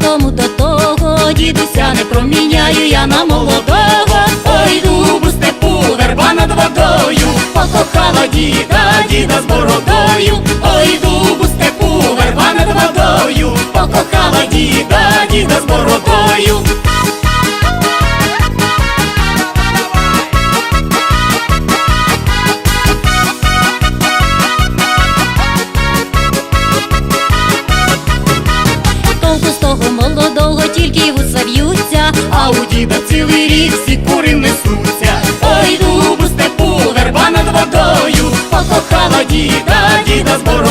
тому до того дідуся не проміняю я на молодого. Ой, дубу степу, верба над водою, покохала діда, діда з бородою. Ой, дубу степу, верба над водою, покохала діда, діда з бородою. Толку з молодого тільки вуса в'ються, А у діда цілий рік всі кури несуться. Ой, дубу степу, верба над водою, покохала діда, діда з бородою.